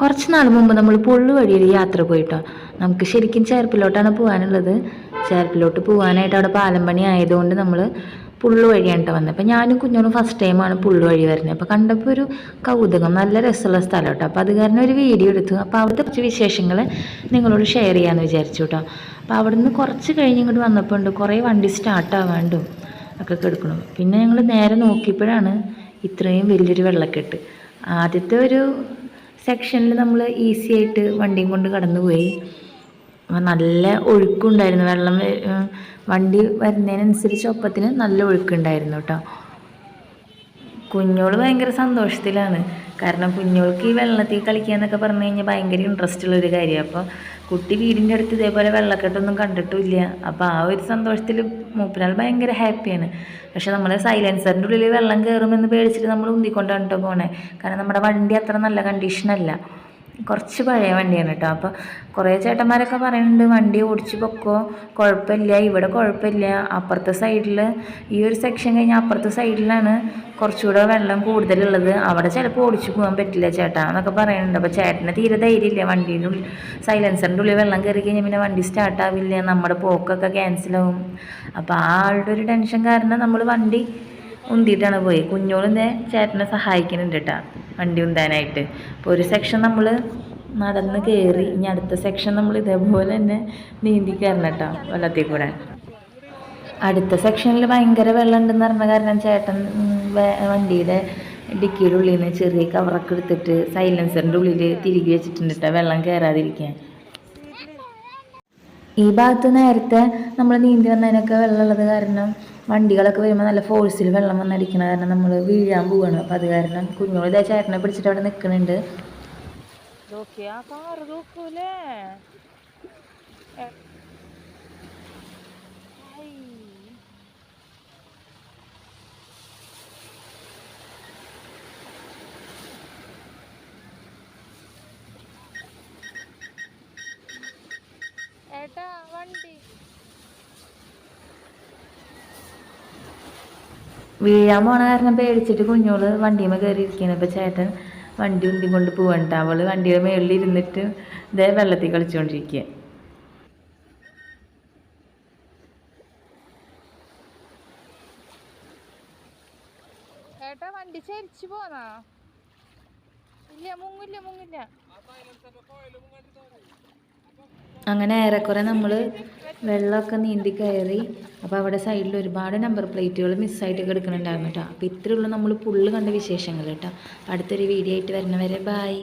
കുറച്ച് നാൾ മുമ്പ് നമ്മൾ പുള്ളു വഴിയിൽ യാത്ര പോയിട്ടോ. നമുക്ക് ശരിക്കും ചേർപ്പിലോട്ടാണ് പോകാനുള്ളത് ചേർപ്പിലോട്ട് പോകാനായിട്ട് അവിടെ പാലം പണി ആയതുകൊണ്ട് നമ്മൾ പുള്ളു വഴിയാണ് കേട്ടോ വന്നത് അപ്പോൾ ഞാനും കുഞ്ഞോളും ഫസ്റ്റ് ടൈമാണ് പുള്ളു വഴി വരുന്നത്. അപ്പോൾ കണ്ടപ്പോൾ ഒരു കൗതുകം നല്ല രസമുള്ള സ്ഥലം കേട്ടോ അപ്പോൾ അത് കാരണം ഒരു വീഡിയോ എടുത്തു. അപ്പോൾ അവിടുത്തെ കുറച്ച് വിശേഷങ്ങൾ നിങ്ങളോട് ഷെയർ ചെയ്യാമെന്ന് വിചാരിച്ചു കേട്ടോ അപ്പോൾ അവിടുന്ന് കുറച്ച് കഴിഞ്ഞ് ഇങ്ങോട്ട് വന്നപ്പോൾ ഉണ്ട് കുറേ വണ്ടി സ്റ്റാർട്ട് ആവാണ്ടും ഒക്കെ കിടക്കണം. പിന്നെ ഞങ്ങൾ നേരെ നോക്കിയപ്പോഴാണ് ഇത്രയും വലിയൊരു വെള്ളക്കെട്ട്. ആദ്യത്തെ ഒരു സെക്ഷനിൽ നമ്മൾ ഈസി ആയിട്ട് വണ്ടിയും കൊണ്ട് കടന്നു പോയി നല്ല ഒഴുക്കുണ്ടായിരുന്നു. വെള്ളം വണ്ടി വരുന്നതിനനുസരിച്ച് ഒപ്പത്തിന് നല്ല ഒഴുക്കുണ്ടായിരുന്നു കേട്ടോ കുഞ്ഞോൾ ഭയങ്കര സന്തോഷത്തിലാണ്. കാരണം കുഞ്ഞോൾക്ക് ഈ വെള്ളത്തിൽ കളിക്കുക എന്നൊക്കെ പറഞ്ഞു കഴിഞ്ഞാൽ ഭയങ്കര ഇൻട്രസ്റ്റ് ഉള്ള ഒരു കാര്യമാണ്. അപ്പോൾ കുട്ടി വീടിന്റെ അടുത്ത് ഇതേപോലെ വെള്ളക്കെട്ടൊന്നും കണ്ടിട്ടില്ല അപ്പോൾ ആ ഒരു സന്തോഷത്തിൽ മൂപ്പരാൾ ഭയങ്കര ഹാപ്പിയാണ് പക്ഷെ നമ്മൾ സൈലൻസറിന്റെ ഉള്ളിൽ വെള്ളം കയറുമെന്ന് പേടിച്ചിട്ട് നമ്മൾ ഉന്തിക്കൊണ്ടാണ് കേട്ടോ പോണേ. കാരണം നമ്മുടെ വണ്ടി അത്ര നല്ല കണ്ടീഷനല്ല കുറച്ച് പഴയ വണ്ടിയാണ് കേട്ടോ. അപ്പോൾ കുറേ ചേട്ടന്മാരൊക്കെ പറയുന്നുണ്ട് വണ്ടി ഓടിച്ച് പൊക്കോ കുഴപ്പമില്ല ഇവിടെ കുഴപ്പമില്ല. അപ്പുറത്തെ സൈഡിൽ ഈ ഒരു സെക്ഷൻ കഴിഞ്ഞാൽ അപ്പുറത്തെ സൈഡിലാണ് കുറച്ചുകൂടെ വെള്ളം കൂടുതലുള്ളത്. അവിടെ ചിലപ്പോൾ ഓടിച്ചു പോകാൻ പറ്റില്ല ചേട്ടാ എന്നൊക്കെ പറയുന്നുണ്ട്. അപ്പോൾ ചേട്ടന് തീരെ ധൈര്യമില്ല. വണ്ടീന്റെ ഉള്ളിൽ സൈലൻസറിന്റെ ഉള്ളിൽ വെള്ളം കയറി കഴിഞ്ഞാൽ പിന്നെ വണ്ടി സ്റ്റാർട്ടാവില്ല നമ്മുടെ പോക്കൊക്കെ ക്യാൻസലാവും അപ്പോൾ ആ ആളുടെ ഒരു ടെൻഷൻ കാരണം നമ്മൾ വണ്ടി ഉന്തിയിട്ടാണ് പോയി. കുഞ്ഞോളിന്റെ ചേട്ടനെ സഹായിക്കുന്നുണ്ട് കേട്ടോ വണ്ടി ഉന്താനായിട്ട്. അപ്പോൾ ഒരു സെക്ഷൻ നമ്മൾ നടന്ന് കയറി ഇനി അടുത്ത സെക്ഷൻ നമ്മൾ ഇതേപോലെ തന്നെ നീന്തി കയറണം കേട്ടോ വെള്ളത്തിൽ കൂടെ അടുത്ത സെക്ഷനിൽ ഭയങ്കര വെള്ളം ഉണ്ടെന്ന് പറഞ്ഞ കാരണം ചേട്ടൻ വണ്ടിയുടെ ഡിക്കിയുടെ ഉള്ളിൽ നിന്ന് ചെറിയ കവറൊക്കെ എടുത്തിട്ട് സൈലൻസറിന്റെ ഉള്ളിൽ തിരികെ വെച്ചിട്ടുണ്ട് കേട്ടോ വെള്ളം കയറാതിരിക്കാൻ ഈ ഭാഗത്ത് നേരത്തെ നമ്മൾ നീന്തി വന്നതിനൊക്കെ വെള്ളമുള്ളത് കാരണം വണ്ടികളൊക്കെ വരുമ്പോൾ നല്ല ഫോഴ്സിൽ വെള്ളം വന്നടിക്കണ കാരണം നമ്മൾ വീഴാൻ പോവാണ്. അപ്പം അത് കാരണം കുഞ്ഞുങ്ങൾ ഇതേ ചേട്ടനെ പിടിച്ചിട്ട് അവിടെ നിൽക്കുന്നുണ്ട് വണ്ടി. വീഴാൻ പോണ കാരണം പേടിച്ചിട്ട് കുഞ്ഞോൾ വണ്ടിയുമ്മ കയറി ഇരിക്കുകയാണ് അപ്പോൾ ചേട്ടൻ വണ്ടി ഉന്തി കൊണ്ട് പോവണ്ട. അവൾ വണ്ടിയുടെ മേളിൽ ഇരുന്നിട്ട് ഇതേ വെള്ളത്തിൽ കളിച്ചുകൊണ്ടിരിക്കുക ഏട്ടാ വണ്ടി ചരിച്ചു പോന്നാ? ഇല്ല മുങ്ങില്ല മുങ്ങില്ല. അങ്ങനെ ഏറെക്കുറെ നമ്മൾ വെള്ളമൊക്കെ നീന്തി കയറി അപ്പോൾ അവിടെ സൈഡിൽ ഒരുപാട് നമ്പർ പ്ലേറ്റുകൾ മിസ്സായിട്ട് കിടക്കുന്നുണ്ടായിരുന്നു കേട്ടോ അപ്പോൾ ഇത്രയുള്ളൂ നമ്മൾ പുള്ള് കണ്ട വിശേഷങ്ങൾ കേട്ടോ അടുത്തൊരു വീഡിയോ ആയിട്ട് വരുന്നവരെ ബായ്